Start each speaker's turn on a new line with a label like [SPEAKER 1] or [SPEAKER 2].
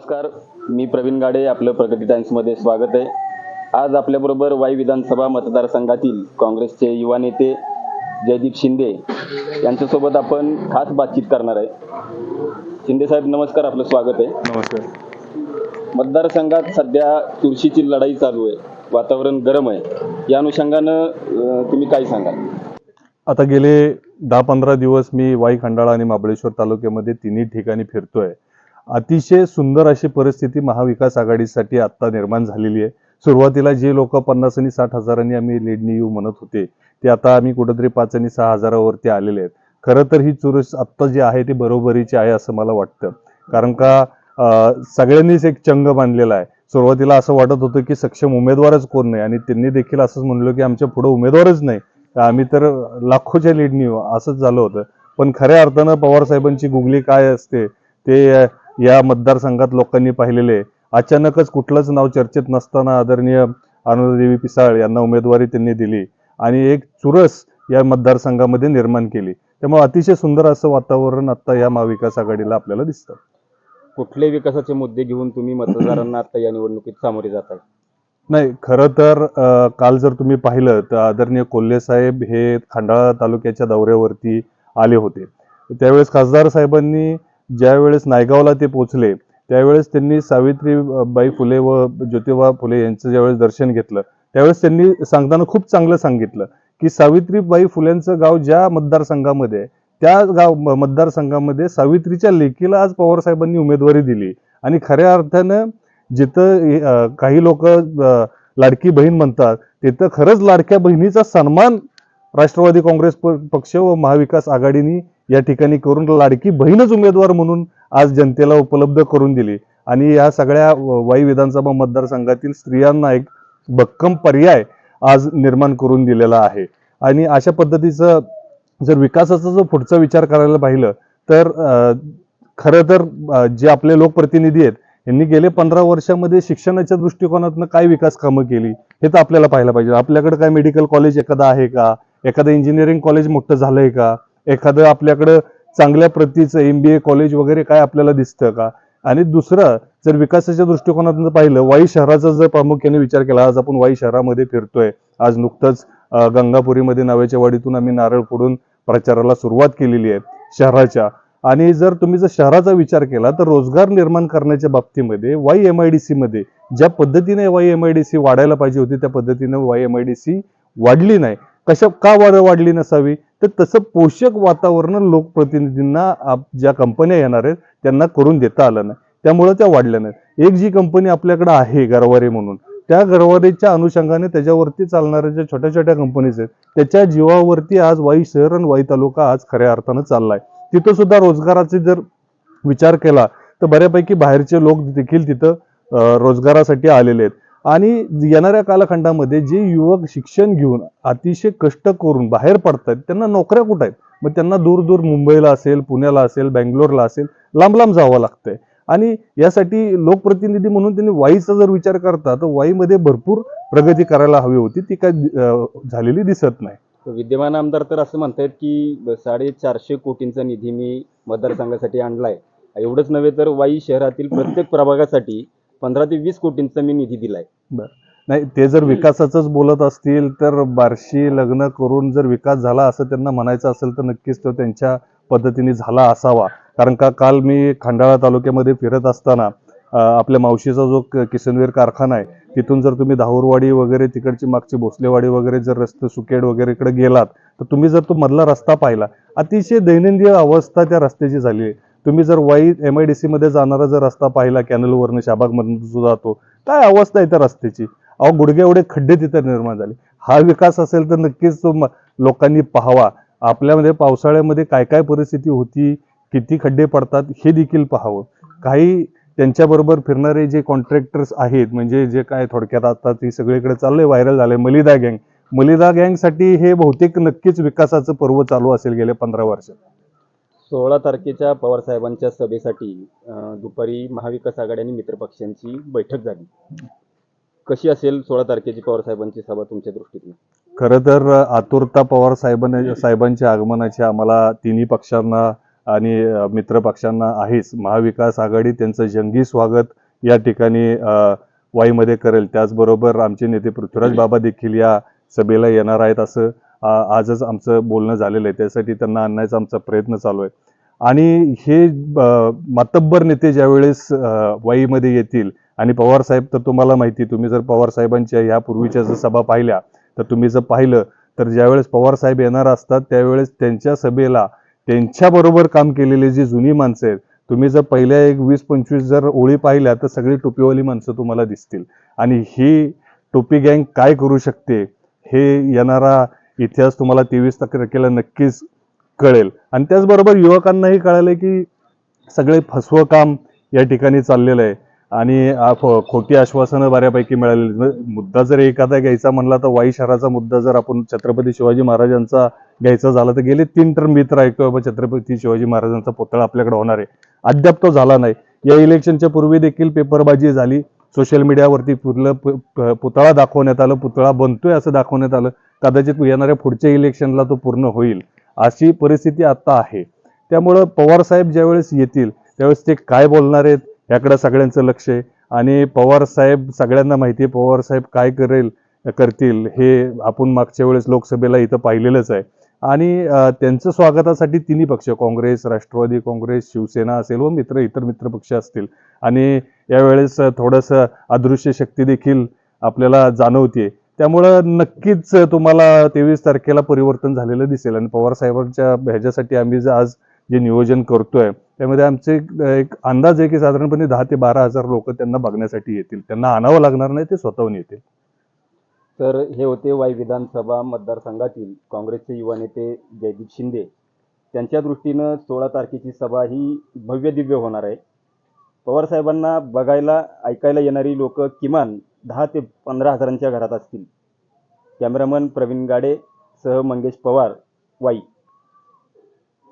[SPEAKER 1] नमस्कार मी प्रवीण गाडे आपलं प्रगती टाइम्समध्ये स्वागत आहे. आज आपल्याबरोबर वाई विधानसभा मतदारसंघातील काँग्रेसचे युवा नेते जयदीप शिंदे यांच्यासोबत आपण खास बातचीत करणार आहे. शिंदे साहेब नमस्कार आपलं स्वागत आहे.
[SPEAKER 2] नमस्कार.
[SPEAKER 1] मतदारसंघात सध्या चुरशीची लढाई चालू आहे वातावरण गरम आहे. या अनुषंगानं तुम्ही काय सांगाल?
[SPEAKER 2] आता गेले दहा पंधरा दिवस मी वाई खंडाळा आणि महाबळेश्वर तालुक्यामध्ये तिन्ही ठिकाणी फिरतोय. अतिशय सुंदर अशी परिस्थिती महाविकास आघाडीसाठी आत्ता निर्माण झालेली आहे. सुरुवातीला जे लोक पन्नास आणि साठ हजारांनी आम्ही लीडनी येऊ म्हणत होते ते आता आम्ही कुठेतरी पाच आणि सहा हजारावरती आलेले आहेत. खरं तर ही चुरस आत्ता जी आहे ती बरोबरीची आहे असं मला वाटतं. कारण का सगळ्यांनीच एक चंग बांधलेला आहे. सुरुवातीला असं वाटत होतं की सक्षम उमेदवारच कोण नाही आणि त्यांनी देखील असंच म्हणलं की आमच्या पुढे उमेदवारच नाही. तर आम्ही तर लाखोच्या लीडनी असंच झालं होतं. पण खऱ्या अर्थानं पवार साहेबांची गुगली काय असते ते या मतदारसंघात लोकांनी पाहिलेले. अचानकच कुठलंच नाव चर्चेत नसताना आदरणीय अनुरादेवी पिसाळ यांना उमेदवारी त्यांनी दिली आणि एक चुरस या मतदारसंघामध्ये निर्माण केली. त्यामुळे अतिशय सुंदर असं वातावरण आता या महाविकास आघाडीला आपल्याला दिसतं.
[SPEAKER 1] कुठले विकासाचे मुद्दे घेऊन तुम्ही मतदारांना आता या निवडणुकीत सामोरे जात
[SPEAKER 2] नाही खरं तर काल जर तुम्ही पाहिलं तर आदरणीय कोल्हे साहेब हे खंडाळा तालुक्याच्या दौऱ्यावरती आले होते. त्यावेळेस खासदार साहेबांनी ज्यावेळेस नायगावला ते पोचले त्यावेळेस त्यांनी सावित्रीबाई फुले व ज्योतिबा फुले यांचं ज्यावेळेस दर्शन घेतलं त्यावेळेस त्यांनी सांगताना खूप चांगलं सांगितलं की सावित्रीबाई फुलेंचं गाव ज्या मतदारसंघामध्ये त्या गाव मतदारसंघामध्ये सावित्रीच्या लेकीला आज पवार साहेबांनी उमेदवारी दिली आणि खऱ्या अर्थानं जिथं काही लोक लाडकी बहीण म्हणतात तिथं खरंच लाडक्या बहिणीचा सन्मान राष्ट्रवादी काँग्रेस प- पक्ष व महाविकास आघाडीनी या ठिकाणी करून लाडकी बहीणच उमेदवार म्हणून आज जनतेला उपलब्ध करून दिली. आणि या सगळ्या वाई विधानसभा मतदारसंघातील स्त्रियांना एक भक्कम पर्याय आज निर्माण करून दिलेला आहे. आणि अशा पद्धतीचं जर विकासाचा जो पुढचा विचार करायला पाहिलं तर खरं तर जे आपले लोकप्रतिनिधी आहेत यांनी गेले पंधरा वर्षामध्ये शिक्षणाच्या दृष्टिकोनातून काय विकास कामं केली हे तर आपल्याला पाहायला पाहिजे. आपल्याकडे काय मेडिकल कॉलेज एखादा आहे का? एखादं इंजिनिअरिंग कॉलेज मोठं झालंय का? एखादं आपल्याकडं चांगल्या प्रतीचं एम बी ए कॉलेज वगैरे काय आपल्याला दिसतं का? आणि दुसरं जर विकासाच्या दृष्टिकोनातून पाहिलं वाई शहराचा जर प्रामुख्याने विचार केला आज आपण वाई शहरामध्ये फिरतोय. आज नुकतंच गंगापुरीमध्ये नावेच्या वाडीतून आम्ही नारळ फोडून प्रचाराला सुरुवात केलेली आहे शहराच्या. आणि जर तुम्ही जर शहराचा विचार केला तर रोजगार निर्माण करण्याच्या बाबतीमध्ये Y M I D C मध्ये ज्या पद्धतीने Y M I D C वाढायला पाहिजे होती त्या पद्धतीने Y M I D C वाढली नाही. कशा का वाढ वाढली नसावी? तर तसं पोषक वातावरण लोकप्रतिनिधींना आप- ज्या कंपन्या येणार आहेत त्यांना करून देता आलं नाही. त्यामुळे त्या वाढल्या नाहीत. एक जी कंपनी आपल्याकडे आहे गरवारे म्हणून त्या गरवारेच्या अनुषंगाने त्याच्यावरती चालणाऱ्या ज्या छोट्या छोट्या कंपनीज आहेत त्याच्या जीवावरती आज वाई शहर आणि वाई तालुका आज खऱ्या अर्थानं चाललाय. तिथं सुद्धा रोजगाराचे जर विचार केला तर बऱ्यापैकी बाहेरचे लोक देखील तिथं रोजगारासाठी आलेले आहेत. आणि येणाऱ्या कालखंडामध्ये जे युवक शिक्षण घेऊन अतिशय कष्ट करून बाहेर पडतात त्यांना नोकऱ्या कुठं आहेत? मग त्यांना दूर दूर मुंबईला असेल पुण्याला असेल बँगलोरला असेल लांब लांब जावं लागतंय. आणि यासाठी लोकप्रतिनिधी म्हणून त्यांनी वाईचा जर विचार करता तर वाईमध्ये भरपूर प्रगती करायला हवी होती. ती काय झालेली दिसत नाही.
[SPEAKER 1] विद्यमान आमदार तर असं म्हणतायत की साडेचारशे कोटींचा निधी मी मतदारसंघासाठी आणलाय. एवढंच नव्हे तर वाई शहरातील प्रत्येक प्रभागासाठी पंधरा ते वीस कोटींचा मी निधी दिलाय.
[SPEAKER 2] नाही ते जर विकासाचंच बोलत असतील तर बारशी लग्न करून जर विकास झाला असं त्यांना म्हणायचं असेल तर नक्कीच तो त्यांच्या पद्धतीने झाला असावा. कारण का काल मी खंडाळा तालुक्यामध्ये फिरत असताना आपल्या मावशीचा जो किसनवेर किसनवीर कारखाना आहे तिथून जर तुम्ही धाऊरवाडी वगैरे तिकडची मागची भोसलेवाडी वगैरे जर रस्ते सुकेड वगैरे इकडे गेलात तर तुम्ही जर तो मधला रस्ता पाहिला अतिशय दैनंदिन अवस्था त्या रस्त्याची झाली आहे. तुम्ही जर वाई एम आय डी सीमध्ये जाणारा जर रस्ता पाहिला कॅनलवरनं शाबागमधून जो जातो काय अवस्था आहे त्या रस्त्याची? अहो गुडघे एवढे खड्डे तिथे निर्माण झाले. हा विकास असेल तर नक्कीच लोकांनी पाहावा. आपल्यामध्ये पावसाळ्यामध्ये काय काय परिस्थिती होती किती खड्डे पडतात हे देखील पाहावं. काही त्यांच्याबरोबर फिरणारे जे कॉन्ट्रॅक्टर्स आहेत म्हणजे जे काय थोडक्यात आता ती सगळीकडे चाललंय व्हायरल झालंय मलिदा गँग. मलिदा गँगसाठी हे बहुतेक नक्कीच विकासाचं पर्व चालू असेल गेल्या पंधरा वर्षात.
[SPEAKER 1] सोळा तारखेच्या पवार साहेबांच्या सभेसाठी दुपारी महाविकास आघाडी आणि मित्रपक्षांची बैठक झाली. कशी असेल सोळा तारखेची पवार साहेबांची सभा तुमच्या दृष्टीतून?
[SPEAKER 2] खरं तर आतुरता पवार साहेबांना साहेबांच्या आगमनाची आम्हाला तिन्ही पक्षांना आणि मित्र पक्षांना आहेच. महाविकास आघाडी त्यांचं जंगी स्वागत या ठिकाणी वाईमध्ये करेल. त्याचबरोबर आमचे नेते पृथ्वीराज बाबा देखील या सभेला येणार आहेत असं आजच आमचं बोलणं झालेलं आहे. त्यासाठी त्यांना आणण्याचा आमचा प्रयत्न चालू आहे. आणि हे मातब्बर नेते ज्यावेळेस वाईमध्ये येतील आणि पवार साहेब तर तुम्हाला माहिती तुम्ही जर पवार साहेबांच्या यापूर्वीच्या जर सभा पाहिल्या तर तुम्ही जर पाहिलं तर ज्यावेळेस पवार साहेब येणार असतात त्यावेळेस त्यांच्या सभेला त्यांच्याबरोबर काम केलेली जी जुनी माणसं आहेत तुम्ही जर पहिल्या एक वीस पंचवीस जर ओळी पाहिल्या तर सगळी टोपीवाली माणसं तुम्हाला दिसतील. आणि ही टोपी गँग काय करू शकते हे येणारा इतिहास तुम्हाला तेवीस तारखेला नक्कीच कळेल. आणि त्याचबरोबर युवकांनाही कळालं की सगळे फसवं काम या ठिकाणी चाललेलं आहे. आणि खोटी आश्वासनं बऱ्यापैकी मिळालेली म्हणजे मुद्दा जर एखादा घ्यायचा म्हणला तर वाई शहराचा मुद्दा जर आपण छत्रपती शिवाजी महाराजांचा घ्यायचा झाला तर गेले तीन टर्म मी तर ऐकतोय बाबा छत्रपती शिवाजी महाराजांचा पुतळा आपल्याकडे होणार आहे. अद्याप तो झाला नाही. या इलेक्शनच्या पूर्वी देखील पेपरबाजी झाली. सोशल मीडियावरती पुरलं पुतळा दाखवण्यात आलं. पुतळा बनतोय असं दाखवण्यात आलं. कदाचित येणाऱ्या पुढच्या इलेक्शनला तो पूर्ण होईल अशी परिस्थिती आता आहे. त्यामुळं पवार साहेब ज्यावेळेस येतील त्यावेळेस ते काय बोलणार आहेत याकडं सगळ्यांचं लक्ष आहे. आणि पवार साहेब सगळ्यांना माहिती आहे पवार साहेब काय करेल करतील हे आपण मागच्या वेळेस लोकसभेला इथं पाहिलेलंच आहे. आणि त्यांचं स्वागतासाठी तिन्ही पक्ष काँग्रेस राष्ट्रवादी काँग्रेस शिवसेना असेल व मित्र इतर मित्र पक्ष असतील. आणि यावेळेस थोडंसं अदृश्य शक्ती देखील आपल्याला जाणवते त्यामुळं नक्कीच तुम्हाला तेवीस तारखेला परिवर्तन झालेलं दिसेल. आणि पवार साहेबांच्या ह्याच्यासाठी आम्ही आज जे नियोजन करतोय त्यामध्ये आमचे एक- अंदाज आहे की साधारणपणे दहा ते बारा हजार लोक त्यांना बघण्यासाठी येतील. त्यांना आणावं लागणार नाही ते स्वतःहून येतील.
[SPEAKER 1] तर हे होते वाई विधानसभा मतदारसंघातील काँग्रेसचे युवा नेते जयदीप शिंदे. त्यांच्या दृष्टीनं सोळा तारखेची सभा ही भव्य दिव्य होणार आहे. पवार साहेबांना बघायला ऐकायला येणारी लोक किमान दहा ते पंधरा हजारांच्या घरात असतील. कॅमेरामन प्रवीण गाडे सह मंगेश पवार वाई.